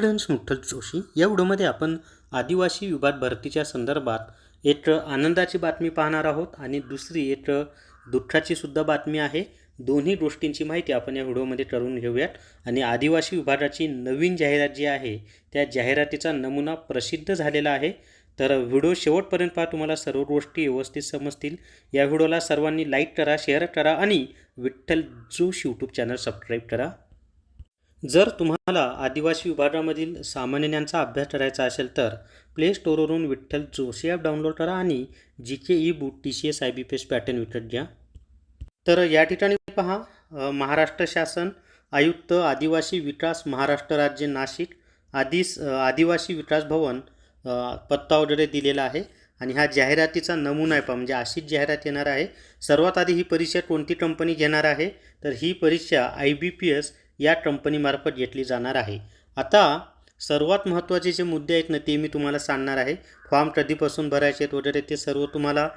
Friends मुठ्ठल Joshi या व्हिडिओमध्ये आपण आदिवासी विभाग भरतीच्या संदर्भात एक आनंदाची बातमी पाहणार आहोत आणि दुसरी एक दुःखाची सुद्धा बातमी आहे. दोन्ही गोष्टींची माहिती आपण या व्हिडिओमध्ये करून घेऊयात. आणि आदिवासी विभागाची नवीन जाहिरात जी आहे त्या जाहिरातीचा नमुना प्रसिद्ध झालेला आहे. तर व्हिडिओ शेवटपर्यंत पहा तुम्हाला सर्व गोष्टी व्यवस्थित समजतील. या व्हिडिओला सर्वांनी लाईक करा शेअर करा आणि Vitthal Josh YouTube channel subscribe करा. जर तुम्हाला आदिवासी विभागामधील सामान्य ज्ञानचा अभ्यास करायचा असेल तर प्ले स्टोअरवरून विठ्ठल जोशी ॲप डाउनलोड करा आणि G K ebook T C S I B P S pattern विकत घ्या. तर या ठिकाणी पहा महाराष्ट्र शासन आयुक्त आदिवासी विकास महाराष्ट्र राज्य नाशिक आदिस आदिवासी विकास भवन पत्ता वगैरे दिलेला आहे आणि हा जाहिरातीचा नमुना आहे पहा म्हणजे अशीच जाहिरात येणार आहे. सर्वात आधी ही परीक्षा कोणती कंपनी घेणार आहे? तर ही परीक्षा आय बी पी एस या कंपनीमार्फत घेतली जाणार आहे. आता सर्वात महत्त्वाचे जे मुद्दे आहेत ना ते मी तुम्हाला सांगणार आहे. फॉर्म कधीपासून भरायचे आहेत वगैरे ते सर्व तुम्हाला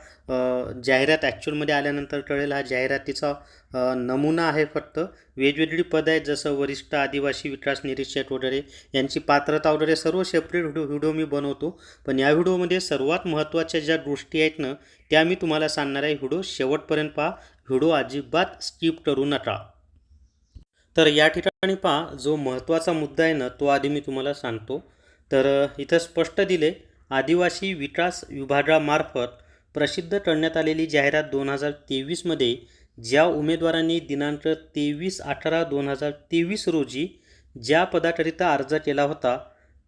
जाहिरात ॲक्च्युअलमध्ये आल्यानंतर कळेल. हा जाहिरातीचा नमुना आहे फक्त. वेगवेगळी पदं आहेत जसं वरिष्ठ आदिवासी विकास निरीक्षक वगैरे यांची पात्रता वगैरे सर्व सेपरेट व्हिडिओ व्हिडिओ मी बनवतो. पण या व्हिडिओमध्ये सर्वात महत्त्वाच्या ज्या गोष्टी आहेत ना त्या मी तुम्हाला सांगणार आहे. व्हिडिओ शेवटपर्यंत पहा. व्हिडिओ अजिबात स्किप करू नका. तर या ठिकाणी पहा जो महत्त्वाचा मुद्दा आहे ना तो आधी मी तुम्हाला सांगतो. तर इथं स्पष्ट दिले आदिवासी विकास विभागामार्फत प्रसिद्ध करण्यात आलेली जाहिरात दोन हजार तेवीसमध्ये ज्या उमेदवारांनी दिनांक तेवीस अठरा दोन हजार तेवीस रोजी ज्या पदाकरिता अर्ज केला होता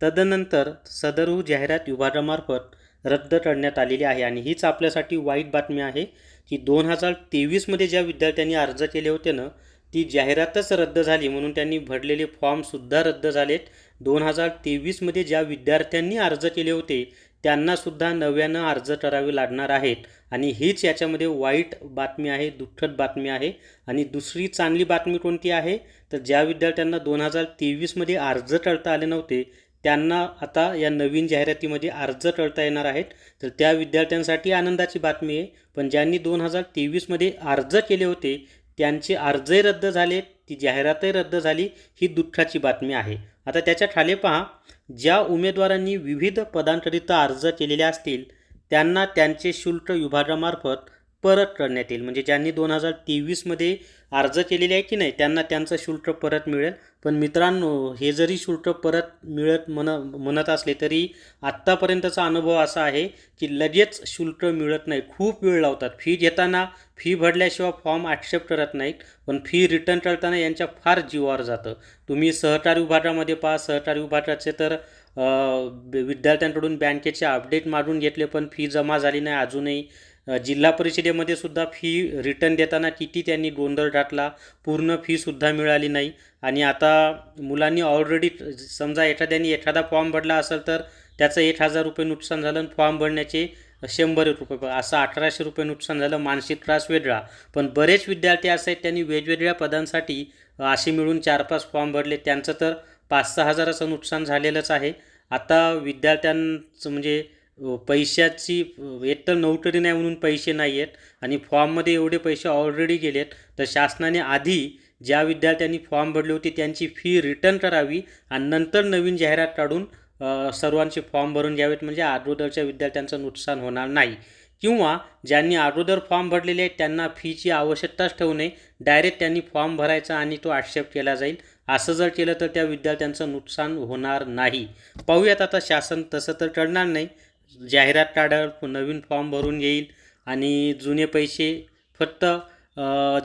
तदनंतर सदरू जाहिरात विभागामार्फत रद्द करण्यात आलेली आहे. आणि हीच आपल्यासाठी वाईट बातमी आहे की दोन हजार तेवीसमध्ये ज्या विद्यार्थ्यांनी अर्ज केले होते ना ती जाहिरातच रद्द झाली म्हणून त्यांनी भरलेले फॉर्मसुद्धा रद्द झालेत. दोन हजार तेवीसमध्ये ज्या विद्यार्थ्यांनी अर्ज केले होते त्यांनासुद्धा नव्यानं अर्ज करावे लागणार आहेत. आणि हीच याच्यामध्ये वाईट बातमी आहे दुःखद बातमी आहे. आणि दुसरी चांगली बातमी कोणती आहे? तर ज्या विद्यार्थ्यांना दोन हजार तेवीसमध्ये अर्ज करता आले नव्हते त्यांना आता या नवीन जाहिरातीमध्ये अर्ज करता येणार आहेत. तर त्या विद्यार्थ्यांसाठी आनंदाची बातमी आहे. पण ज्यांनी दोन हजार तेवीसमध्ये अर्ज केले होते त्यांचे अर्जही रद्द झाले ती जाहिरातही रद्द झाली ही दुःखाची बातमी आहे. आता त्याच्याखाली पहा ज्या उमेदवारांनी विविध पदांकरिता अर्ज केलेले असतील त्यांना त्यांचे शुल्क विभागामार्फत परत करण्यात येईल. म्हणजे ज्यांनी दोन हजार तेवीसमध्ये अर्ज केलेले आहे की नाही त्यांना त्यांचं शुल्क परत मिळेल. पण मित्रांनो हे जरी शुल्क परत मिळत म्हण म्हणत असले तरी आत्तापर्यंतचा अनुभव असा आहे की लगेच शुल्क मिळत नाही. खूप वेळ लावतात. फी घेताना फी भरल्याशिवाय फॉर्म ॲक्सेप्ट करत नाहीत. पण फी रिटर्न करताना यांच्या फार जीवावर जातं. तुम्ही सहकारी विभागामध्ये पहा. सहकारी विभागाचे तर विद्यार्थ्यांकडून बँकेचे अपडेट मारून घेतले पण फी जमा झाली नाही अजूनही. जिल्हा परिषदेमध्ये सुद्धा फी रिटर्न देताना किती त्यांनी गोंधळ घातला पूर्ण फीसुद्धा मिळाली नाही. आणि आता मुलांनी ऑलरेडी समजा एखाद्याने एखादा फॉर्म भरला असेल तर त्याचं एक हजार रुपये नुकसान झालं आणि फॉर्म भरण्याचे शंभर रुपये असं अठराशे रुपये नुकसान झालं मानसिक त्रास वेगळा. पण बरेच विद्यार्थी असे आहेत त्यांनी वेगवेगळ्या पदांसाठी असे मिळून चार पाच फॉर्म भरले. त्यांचं तर पाच सहा हजाराचं नुकसान झालेलंच आहे. आता विद्यार्थ्यांचं म्हणजे पैशाची एकतर नोकरी नोटरी नाही म्हणून पैसे नाही आहेत आणि फॉर्ममध्ये एवढे पैसे ऑलरेडी गेलेत. तर शासनाने आधी ज्या विद्यार्थ्यांनी फॉर्म भरले होते त्यांची फी रिटर्न करावी आणि नंतर नवीन जाहिरात काढून सर्वांचे फॉर्म भरून घ्यावेत म्हणजे अगोदरच्या विद्यार्थ्यांचं नुकसान होणार नाही. किंवा ज्यांनी अगोदर फॉर्म भरलेले आहेत त्यांना फीची आवश्यकताच ठेवू नये. डायरेक्ट त्यांनी फॉर्म भरायचा आणि तो आक्षेप केला जाईल. असं जर केलं तर त्या विद्यार्थ्यांचं नुकसान होणार नाही. पाहूयात आता शासन तसं तर करणार नाही. जाहिरात काढल नवीन फॉर्म भरून येईल आणि जुने पैसे फक्त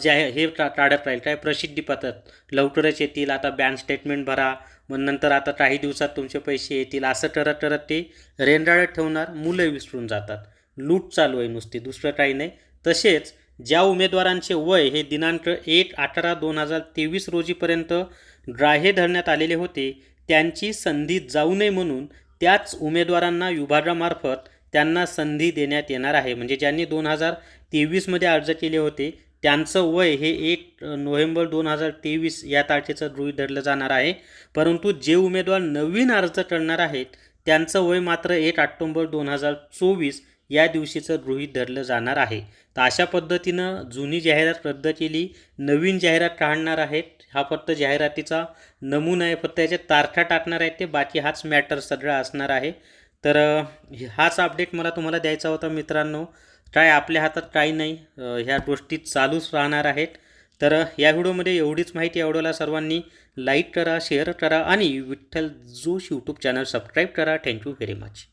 जाहीर हे का काढत राहील. काय प्रसिद्धी पत्रक. लवकरच येतील. आता बँक स्टेटमेंट भरा. मग नंतर आता काही दिवसात तुमचे पैसे येतील. असं करत करत ते रेंडाळत ठेवणार. मुलं विसरून जातात. लूट चालू आहे नुसती. दुसरं काही नाही. तसेच ज्या उमेदवारांचे वय हे दिनांक एक अठरा दोन हजार तेवीस रोजीपर्यंत ग्राह्य धरण्यात आलेले होते त्यांची संधी जाऊ नये म्हणून त्याच उमेदवारांना विभागामार्फत त्यांना संधी देण्यात येणार आहे. म्हणजे ज्यांनी दोन हजार तेवीसमध्ये अर्ज केले होते त्यांचं वय हे एक नोव्हेंबर दोन हजार तेवीस या तारखेचं गृहीत धरलं जाणार आहे. परंतु जे उमेदवार नवीन अर्ज करणार आहेत त्यांचं वय मात्र एक ऑक्टोंबर दोन हजार चोवीस या दिवशीचं गृहीत धरलं जाणार आहे. तर अशा पद्धतीनं जुनी जाहिरात रद्द केली नवीन जाहिरात काढणार आहेत. हा फक्त जाहिरातीचा नमुना आहे फक्त याच्या तारखा टाकणार आहेत ते बाकी हाच मॅटर सगळा असणार आहे. तर हाच अपडेट मला तुम्हाला द्यायचा होता मित्रांनो. काय आपल्या हातात काही नाही ह्या गोष्टी चालूच राहणार आहेत. तर या व्हिडिओमध्ये एवढीच माहिती आवडवला सर्वांनी लाईक करा शेअर करा आणि Vitthal Josh YouTube channel subscribe करा. Thank you very much